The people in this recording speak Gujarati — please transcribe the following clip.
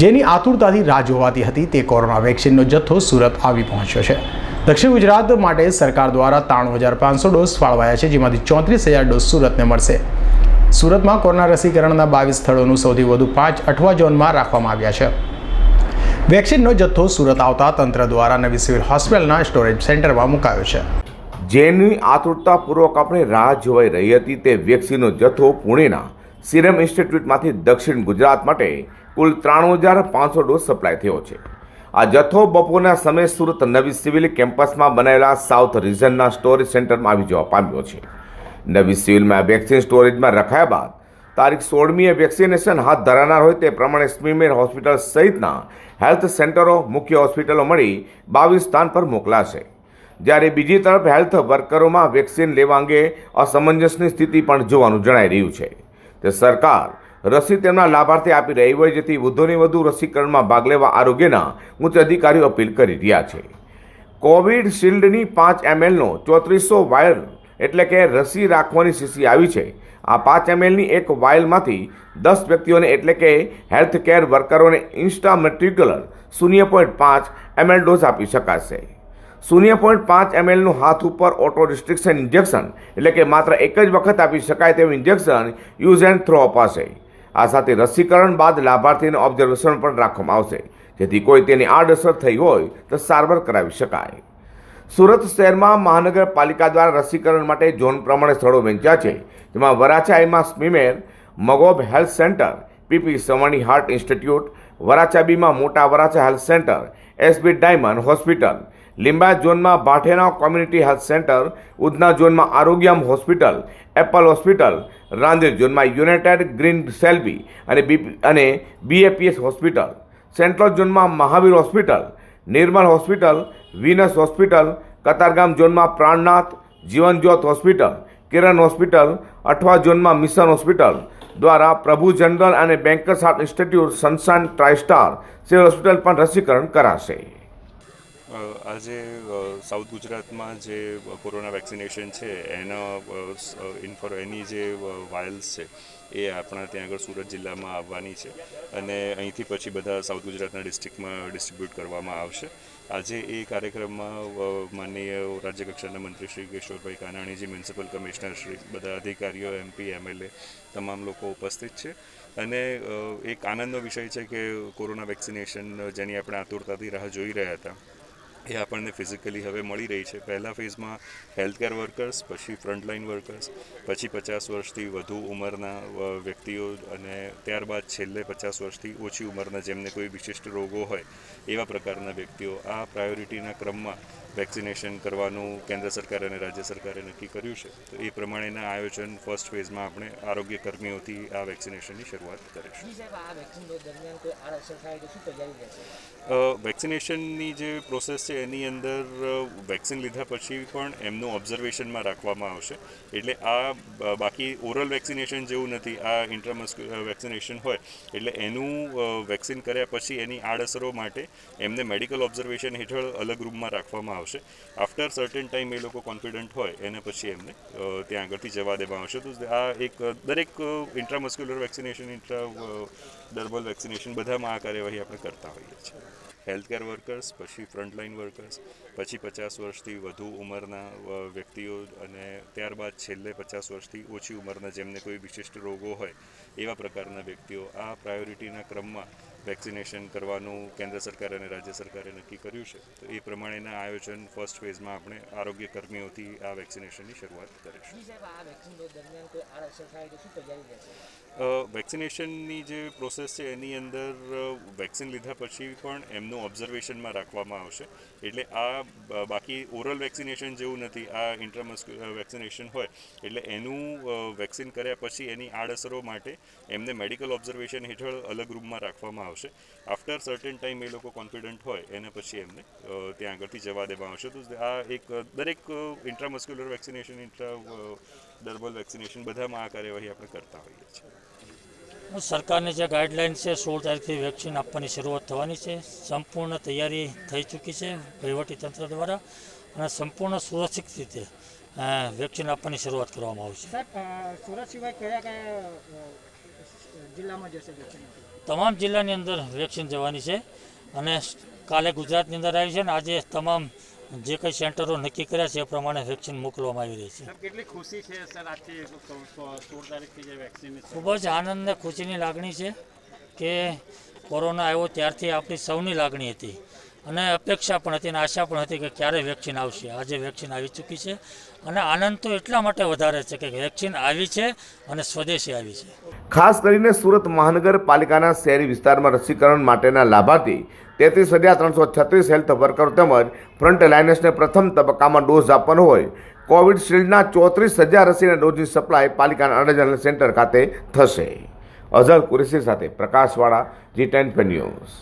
જેની આતુરતાથી રાહ જોવાતી હતી તે કોરોના વેક્સિનનો જથ્થો સુરત આવી પહોંચ્યો છે. દક્ષિણ ગુજરાત માટે સરકાર દ્વારા ત્રાણું હજાર પાંચસો ડોઝ ફાળવાયા છે, જેમાંથી ચોત્રીસ હજાર ડોઝ સુરતને મળશે. સુરતમાં કોરોના રસીકરણના બાવીસ સ્થળોનું સૌથી વધુ પાંચ અઠવા ઝોનમાં રાખવામાં આવ્યા છે. વેક્સિનનો જથ્થો સુરત આવતા તંત્ર દ્વારા નવી સિવિલ હોસ્પિટલના સ્ટોરેજ સેન્ટરમાં મુકાયો છે. જેની આતુરતાપૂર્વક આપણે રાહ જોવાઈ રહી હતી તે વેક્સિનનો જથ્થો પુણેના સિરમ ઇન્સ્ટિટ્યૂટમાંથી દક્ષિણ ગુજરાત માટે કુલ ત્રાણું હજાર પાંચસો ડોઝ સપ્લાય થયો છે. આ જથ્થો બપોરના સમયે સુરત નવી સિવિલ કેમ્પસમાં બનાવેલા સાઉથ રિજનના સ્ટોરેજ સેન્ટરમાં આવી જવા પામ્યો છે. નવી સિવિલમાં વેક્સિન સ્ટોરેજમાં રખાયા બાદ તારીખ સોળમીએ વેક્સિનેશન હાથ ધરાનાર હોય તે પ્રમાણે સ્મીમેર હોસ્પિટલ સહિતના હેલ્થ સેન્ટરો, મુખ્ય હોસ્પિટલો મળી બાવીસ સ્થાન પર મોકલાશે. જ્યારે બીજી તરફ હેલ્થ વર્કરોમાં વેક્સિન લેવા અંગે અસમંજસની સ્થિતિ પણ જોવાનું જણાઈ રહ્યું છે. તે સરકાર રસી તેમના લાભાર્થી આપી રહી હોય, જેથી વૃદ્ધોને વધુ રસીકરણમાં ભાગ લેવા આરોગ્યના ઉચ્ચ અધિકારીઓ અપીલ કરી રહ્યા છે. કોવિડ શિલ્ડની પાંચ એમએલનો ચોત્રીસો વાયર એટલે કે રસી રાખવાની શીશી આવી છે. આ પાંચ એમએલની એક વાયલમાંથી દસ વ્યક્તિઓને એટલે કે હેલ્થ કેર વર્કરોને ઇન્સ્ટા મેટ્રિક્યુલર શૂન્ય પોઈન્ટ પાંચ એમએલ ડોઝ આપી શકાશે. શૂન્ય પોઈન્ટ પાંચ એમએલનું હાથ ઉપર ઓટો રિસ્ટ્રિક્શન ઇન્જેક્શન એટલે કે માત્ર એક જ વખત આપી શકાય તેવું ઇન્જેક્શન યુઝ એન્ડ થ્રો અપાશે. આ સાથે રસીકરણ બાદ લાભાર્થીને ઓબ્ઝર્વેશન પણ રાખવામાં આવશે. જેથી કોઈ તેની આડઅસર થઈ હોય તો સારવાર કરાવી શકાય. સુરત શહેરમાં મહાનગરપાલિકા દ્વારા રસીકરણ માટે ઝોન પ્રમાણે સ્થળો વેચ્યા છે. જેમાં વરાછા એમાં SMIMER, Magob health centre, PP Savani heart institute, Varachha બીમાં Mota Varachha health centre SB diamond hospital. Limba ઝોનમાં Bhathena community health centre, Udhna ઝોનમાં Arogyam hospital, Apple hospital, Rander ઝોનમાં યુનાઇટેડ ગ્રીન સેલ્બી અને બી અને બીએપીએસ હોસ્પિટલ. સેન્ટ્રલ ઝોનમાં Mahavir hospital, Nirmal hospital, Venus hospital, Katargam ઝોનમાં પ્રાણનાથ, જીવનજ્યોત હોસ્પિટલ, કિરણ હોસ્પિટલ, અઠવા ઝોનમાં મિશન હોસ્પિટલ દ્વારા પ્રભુ જનરલ અને બેન્કર્સ હાર્ટ ઇન્સ્ટિટ્યૂટ સનસાન ટ્રાઇસ્ટાર સિવિલ હોસ્પિટલ પણ રસીકરણ કરાશે. આજે સાઉથ ગુજરાતમાં જે કોરોના વેક્સિનેશન છે, એના ઇન્ફોર એની જે વાયલ્સ છે, એ આપણા ત્યાં આગળ સુરત જિલ્લામાં આવવાની છે. અને અહીંથી પછી બધા સાઉથ ગુજરાતના ડિસ્ટ્રિક્ટમાં ડિસ્ટ્રીબ્યુટ કરવામાં આવશે. આજે એ કાર્યક્રમમાં માનનીય રાજ્ય કક્ષાના મંત્રી શ્રી કિશોરભાઈ કાનાણીજી, મ્યુનિસિપલ કમિશનર શ્રી, બધા અધિકારીઓ એમપી એમએલએ તમામ લોકો ઉપસ્થિત છે. અને એક આનંદનો વિષય છે કે કોરોના વેક્સિનેશન, જેની આપણે આતુરતાથી રાહ જોઈ રહ્યા હતા. એ આપણને ફિઝિકલી હવે મળી રહી છે. પહેલા ફેઝમાં હેલ્થકેર વર્કર્સ પછી ફ્રન્ટલાઇન વર્કર્સ પછી પચાસ વર્ષથી વધુ ઉંમરના વ્યક્તિઓ અને ત્યારબાદ છેલ્લે પચાસ વર્ષથી ઓછી ઉંમરના જેમને કોઈ વિશિષ્ટ રોગો હોય એવા પ્રકારના વ્યક્તિઓ આ પ્રાયોરિટીના ક્રમમાં વેક્સિનેશન કરવાનું કેન્દ્ર સરકાર અને રાજ્ય સરકારે નક્કી કર્યું છે. તો એ પ્રમાણેના આયોજન ફર્સ્ટ ફેઝમાં આપણે આરોગ્ય કર્મીઓથી આ વેક્સિનેશનની શરૂઆત કરીશું. વેક્સિનેશનની જે પ્રોસેસ છે એની અંદર વેક્સિન લીધા પછી પણ એમનું ઓબ્ઝર્વેશનમાં રાખવામાં આવશે. એટલે આ બાકી ઓરલ વેક્સિનેશન જેવું નથી, આ ઇન્ટ્રામસ્ક્યુલર વેક્સિનેશન હોય. એટલે એનું વેક્સિન કર્યા પછી એની આડઅસરો માટે એમને મેડિકલ ઓબ્ઝર્વેશન હેઠળ અલગ રૂમમાં રાખવામાં આવશે. આફ્ટર સર્ટેન ટાઈમ એ લોકો કોન્ફિડન્ટ હોય, એને પછી એમને ત્યાં આગળથી જવા દેવામાં આવશે. તો આ એક દરેક ઇન્ટ્રામસ્ક્યુલર વેક્સિનેશન ઇન્ટ્રા ડર્બલ વેક્સિનેશન બધામાં આ કાર્યવાહી આપણે કરતા હોઈએ છીએ. હેલ્થકેર વર્કર્સ પછી ફ્રન્ટલાઇન વર્કર્સ પછી પચાસ વર્ષથી વધુ ઉંમરના વ્યક્તિઓ અને ત્યારબાદ છેલ્લે પચાસ વર્ષથી ઓછી ઉંમરના જેમને કોઈ વિશિષ્ટ રોગો હોય એવા પ્રકારના વ્યક્તિઓ આ પ્રાયોરિટીના ક્રમમાં વેક્સિનેશન કરવાનું કેન્દ્ર સરકાર અને રાજ્ય સરકારે નક્કી કર્યું છે. તો એ પ્રમાણેના આયોજન ફર્સ્ટ ફેઝમાં આપણે આરોગ્ય કર્મીઓથી આ વેક્સિનેશનની શરૂઆત કરીશું. વેક્સિનેશનની જે પ્રોસેસ છે એની અંદર વેક્સિન લીધા પછી પણ એમનું ઓબ્ઝર્વેશનમાં રાખવામાં આવશે. એટલે આ બાકી ઓરલ વેક્સિનેશન જેવું નથી આ ઇન્ટ્રામસ્ક્યુલર વેક્સિનેશન હોય. એટલે એનું વેક્સિન કર્યા પછી એની આડઅસરો માટે એમને મેડિકલ ઓબ્ઝર્વેશન હેઠળ અલગ રૂમમાં રાખવામાં આવશે. આફ્ટર સર્ટેન ટાઈમ એ લોકો કોન્ફિડન્ટ હોય એને પછી એમને ત્યાં આગળથી જવા દેવામાં આવશે. તો આ એક દરેક intramuscular vaccination intra dermal vaccination બધામાં આ કાર્યવાહી આપણે કરતા હોઈએ છીએ. સરકારની જે ગાઈડલાઇન છે સોળ તારીખથી વેક્સિન આપવાની શરૂઆત થવાની છે. સંપૂર્ણ તૈયારી થઈ ચૂકી છે વહીવટીતંત્ર દ્વારા અને સંપૂર્ણ સુરક્ષિત રીતે વેક્સિન આપવાની શરૂઆત કરવામાં આવશે. સુરત સિવાય કયા કયા જિલ્લામાં જશે વેક્સિન તમામ જિલ્લાની અંદર વેક્સિન જવાની છે અને કાલે ગુજરાતની અંદર આવી છે ને આજે તમામ જે કંઈ સેન્ટરો નક્કી કર્યા છે એ પ્રમાણે વેક્સિન મોકલવામાં આવી રહી છે. કેટલી ખુશી છે સર આજથી સો- સો- સોળ તારીખથી જે વેક્સિન ખૂબ જ આનંદ અને ખુશીની લાગણી છે કે કોરોના આવ્યો ત્યારથી આપણી સૌની લાગણી હતી અને અપેક્ષા પણ હતી અને આશા પણ હતી કે ક્યારે વેક્સિન આવશે. આજે વેક્સિન આવી ચૂકી છે અને આનંદ તો એટલા માટે વધારે છે કે વેક્સિન આવી છે અને સ્વદેશી આવી છે. ખાસ કરીને સુરત મહાનગરપાલિકાના શહેરી વિસ્તારમાં રસીકરણ માટેના લાભાર્થી તેત્રીસ હજાર ત્રણસો છત્રીસ હેલ્થ વર્કરો તેમજ ફ્રન્ટ લાઇનર્સને પ્રથમ તબક્કામાં ડોઝ આપવાનો હોય. કોવિડ શિલ્ડના ચોત્રીસ હજાર રસીના ડોઝની સપ્લાય પાલિકાના અડજનલ સેન્ટર ખાતે થશે. અઝર કુરેશી સાથે પ્રકાશવાળા જી ટેન ન્યૂઝ.